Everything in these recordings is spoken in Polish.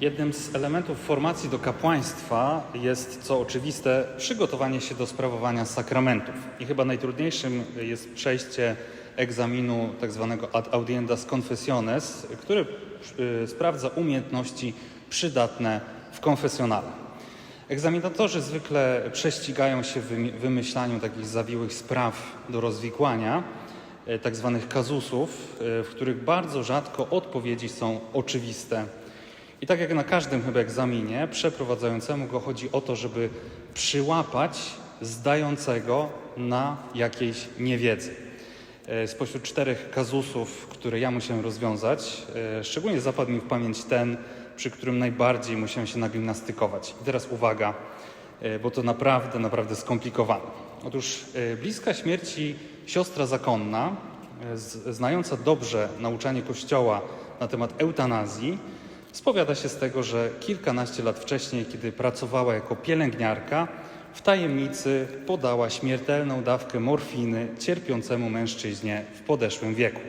Jednym z elementów formacji do kapłaństwa jest, co oczywiste, przygotowanie się do sprawowania sakramentów. I chyba najtrudniejszym jest przejście egzaminu tak zwanego ad audiendas confessiones, który y, sprawdza umiejętności przydatne w konfesjonale. Egzaminatorzy zwykle prześcigają się w wymyślaniu takich zawiłych spraw do rozwikłania, e, tak zwanych kazusów, e, w których bardzo rzadko odpowiedzi są oczywiste. I tak jak na każdym chyba egzaminie, przeprowadzającemu go chodzi o to, żeby przyłapać zdającego na jakiejś niewiedzy. E, Spośród czterech kazusów, które ja musiałem rozwiązać, e, szczególnie zapadł mi w pamięć ten, przy którym najbardziej musiałem się nagimnastykować. I teraz uwaga, e, bo to naprawdę, naprawdę skomplikowane. Otóż bliska śmierci siostra zakonna, znająca dobrze nauczanie Kościoła na temat eutanazji, spowiada się z tego, że kilkanaście lat wcześniej, kiedy pracowała jako pielęgniarka, w tajemnicy podała śmiertelną dawkę morfiny cierpiącemu mężczyźnie w podeszłym wieku.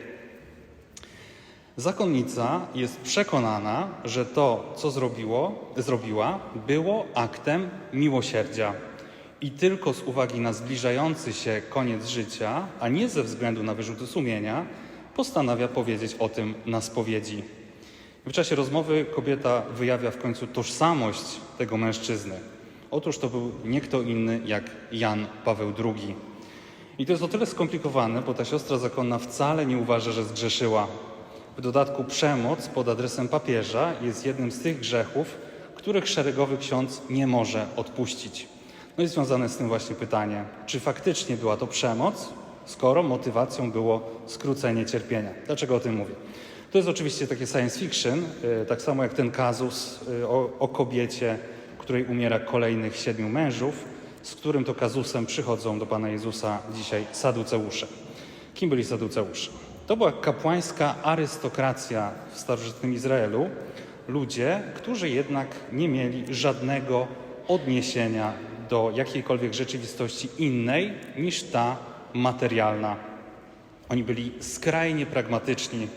Zakonnica jest przekonana, że to, co zrobiło, zrobiła, było aktem miłosierdzia. I tylko z uwagi na zbliżający się koniec życia, a nie ze względu na wyrzuty sumienia, postanawia powiedzieć o tym na spowiedzi. W czasie rozmowy kobieta wyjawia w końcu tożsamość tego mężczyzny. Otóż to był nie kto inny jak Jan Paweł II. I to jest o tyle skomplikowane, bo ta siostra zakonna wcale nie uważa, że zgrzeszyła. W dodatku przemoc pod adresem papieża jest jednym z tych grzechów, których szeregowy ksiądz nie może odpuścić. No i związane z tym właśnie pytanie, czy faktycznie była to przemoc, skoro motywacją było skrócenie cierpienia. Dlaczego o tym mówię? To jest oczywiście takie science fiction, y, tak samo jak ten kazus y, o, o kobiecie, której umiera kolejnych siedmiu mężów, z którym to kazusem przychodzą do Pana Jezusa dzisiaj saduceusze. Kim byli saduceusze? To była kapłańska arystokracja w starożytnym Izraelu, ludzie, którzy jednak nie mieli żadnego odniesienia do jakiejkolwiek rzeczywistości innej niż ta materialna. Oni byli skrajnie pragmatyczni,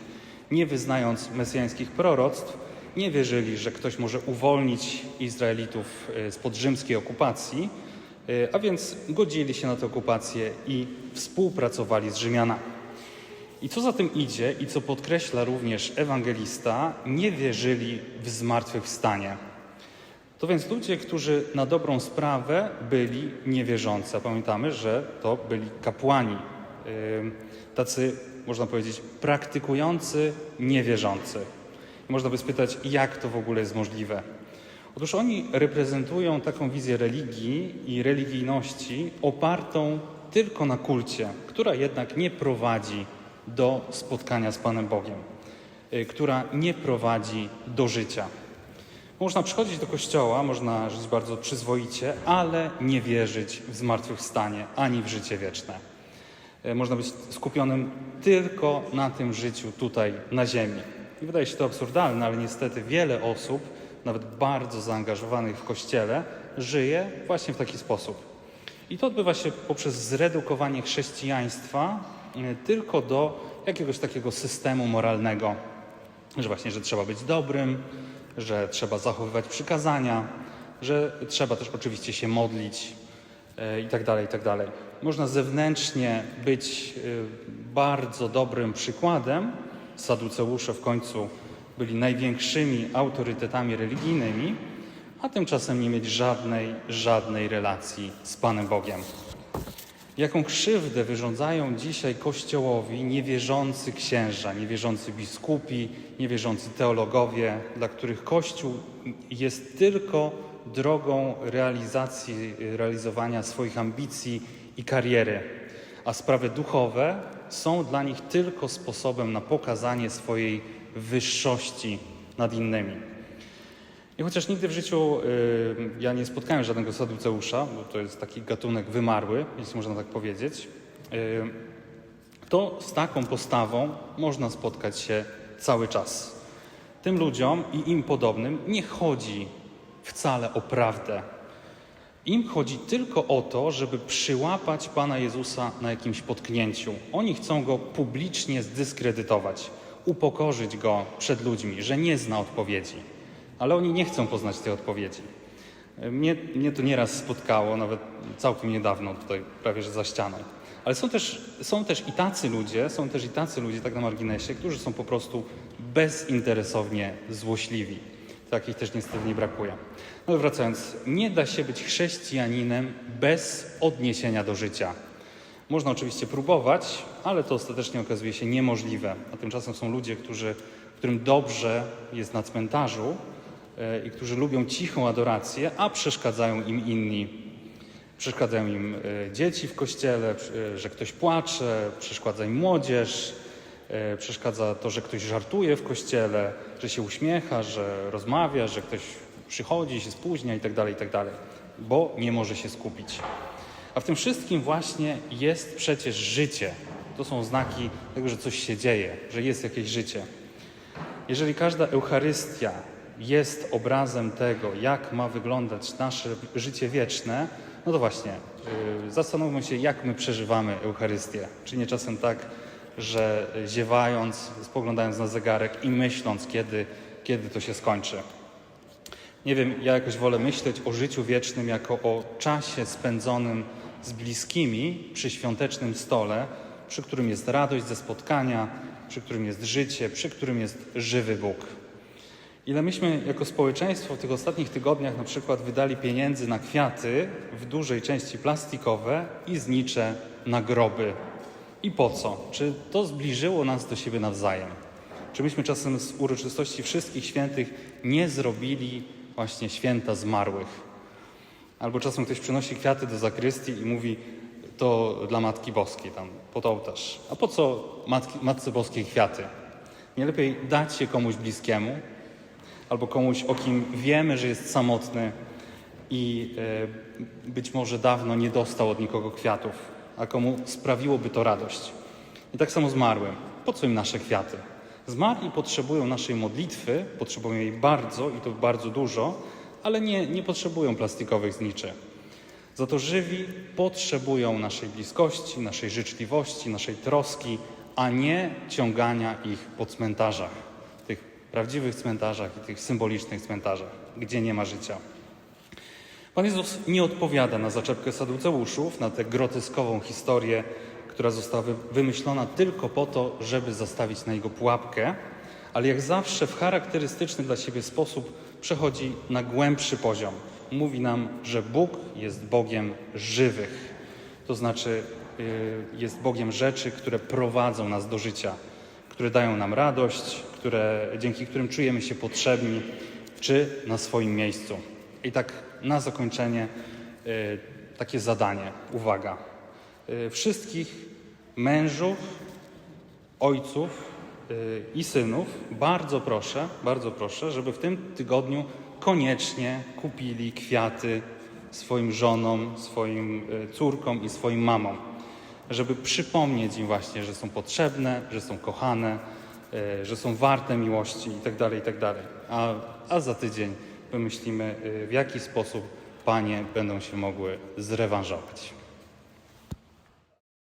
nie wyznając mesjańskich proroctw, nie wierzyli, że ktoś może uwolnić Izraelitów e, spod rzymskiej okupacji, e, a więc godzili się na tę okupację i współpracowali z Rzymianami. I co za tym idzie i co podkreśla również ewangelista, nie wierzyli w zmartwychwstanie. To więc ludzie, którzy na dobrą sprawę byli niewierzący. A pamiętamy, że to byli kapłani, ym, tacy, można powiedzieć, praktykujący niewierzący. Można by spytać, jak to w ogóle jest możliwe? Otóż oni reprezentują taką wizję religii i religijności opartą tylko na kulcie, która jednak nie prowadzi do spotkania z Panem Bogiem, y, która nie prowadzi do życia. Można przychodzić do kościoła, można żyć bardzo przyzwoicie, ale nie wierzyć w zmartwychwstanie ani w życie wieczne. E, Można być skupionym tylko na tym życiu tutaj na ziemi. I wydaje się to absurdalne, ale niestety wiele osób, nawet bardzo zaangażowanych w kościele, żyje właśnie w taki sposób. I to odbywa się poprzez zredukowanie chrześcijaństwa e, tylko do jakiegoś takiego systemu moralnego, że właśnie, że trzeba być dobrym, że trzeba zachowywać przykazania, że trzeba też oczywiście się modlić e, i tak dalej, i tak dalej. Można zewnętrznie być e, bardzo dobrym przykładem. Saduceusze w końcu byli największymi autorytetami religijnymi, a tymczasem nie mieć żadnej, żadnej relacji z Panem Bogiem. Jaką krzywdę wyrządzają dzisiaj Kościołowi niewierzący księża, niewierzący biskupi, niewierzący teologowie, dla których Kościół jest tylko drogą realizacji, realizowania swoich ambicji i kariery, a sprawy duchowe są dla nich tylko sposobem na pokazanie swojej wyższości nad innymi. I chociaż nigdy w życiu y, ja nie spotkałem żadnego saduceusza, bo to jest taki gatunek wymarły, jeśli można tak powiedzieć, y, to z taką postawą można spotkać się cały czas. Tym ludziom i im podobnym nie chodzi wcale o prawdę. Im chodzi tylko o to, żeby przyłapać Pana Jezusa na jakimś potknięciu. Oni chcą go publicznie zdyskredytować, upokorzyć go przed ludźmi, że nie zna odpowiedzi. ale oni nie chcą poznać tej odpowiedzi. Mnie, mnie to nieraz spotkało, nawet całkiem niedawno, tutaj prawie że za ścianą. Ale są też, są też i tacy ludzie, są też i tacy ludzie, tak na marginesie, którzy są po prostu bezinteresownie złośliwi. Takich też niestety nie brakuje. No wracając, nie da się być chrześcijaninem bez odniesienia do życia. Można oczywiście próbować, ale to ostatecznie okazuje się niemożliwe. A tymczasem są ludzie, którzy, którym dobrze jest na cmentarzu e, i którzy lubią cichą adorację, a przeszkadzają im inni. Przeszkadzają im e, dzieci w kościele, e, że ktoś płacze, przeszkadza im młodzież, przeszkadza to, że ktoś żartuje w kościele, że się uśmiecha, że rozmawia, że ktoś przychodzi, się spóźnia itd., itd., bo nie może się skupić. A w tym wszystkim właśnie jest przecież życie. To są znaki tego, że coś się dzieje, że jest jakieś życie. Jeżeli każda Eucharystia jest obrazem tego, jak ma wyglądać nasze życie wieczne, no to właśnie yy, zastanówmy się, jak my przeżywamy Eucharystię. Czy nie czasem tak, że ziewając, spoglądając na zegarek i myśląc, kiedy, kiedy to się skończy. Nie wiem, ja jakoś wolę myśleć o życiu wiecznym jako o czasie spędzonym z bliskimi przy świątecznym stole, przy którym jest radość ze spotkania, przy którym jest życie, przy którym jest żywy Bóg. Ile myśmy jako społeczeństwo w tych ostatnich tygodniach na przykład wydali pieniędzy na kwiaty, w dużej części plastikowe i znicze na groby. I po co? Czy to zbliżyło nas do siebie nawzajem? Czy myśmy czasem z uroczystości wszystkich świętych nie zrobili właśnie święta zmarłych? Albo czasem ktoś przynosi kwiaty do zakrystii i mówi to dla Matki Boskiej, tam pod ołtarz. A po co Matki, Matce Boskiej kwiaty? Nie lepiej dać je komuś bliskiemu, albo komuś, o kim wiemy, że jest samotny i e, być może dawno nie dostał od nikogo kwiatów, a komu sprawiłoby to radość. I tak samo zmarłym. Po co im nasze kwiaty? Zmarli potrzebują naszej modlitwy, potrzebują jej bardzo i to bardzo dużo, ale nie, nie potrzebują plastikowych zniczy. Za to żywi potrzebują naszej bliskości, naszej życzliwości, naszej troski, a nie ciągania ich po cmentarzach, tych prawdziwych cmentarzach i tych symbolicznych cmentarzach, gdzie nie ma życia. Pan Jezus nie odpowiada na zaczepkę saduceuszów, na tę groteskową historię, która została wy- wymyślona tylko po to, żeby zastawić na jego pułapkę, ale jak zawsze w charakterystyczny dla siebie sposób przechodzi na głębszy poziom. Mówi nam, że Bóg jest Bogiem żywych, to znaczy y, jest Bogiem rzeczy, które prowadzą nas do życia, które dają nam radość, które, dzięki którym czujemy się potrzebni czy na swoim miejscu. I tak na zakończenie y, takie zadanie, uwaga. Y, Wszystkich mężów, ojców y, i synów bardzo proszę, bardzo proszę, żeby w tym tygodniu koniecznie kupili kwiaty swoim żonom, swoim córkom i swoim mamom, żeby przypomnieć im właśnie, że są potrzebne, że są kochane, że są warte miłości itd., itd. A, a za tydzień wymyślimy, y, w jaki sposób panie będą się mogły zrewanżować.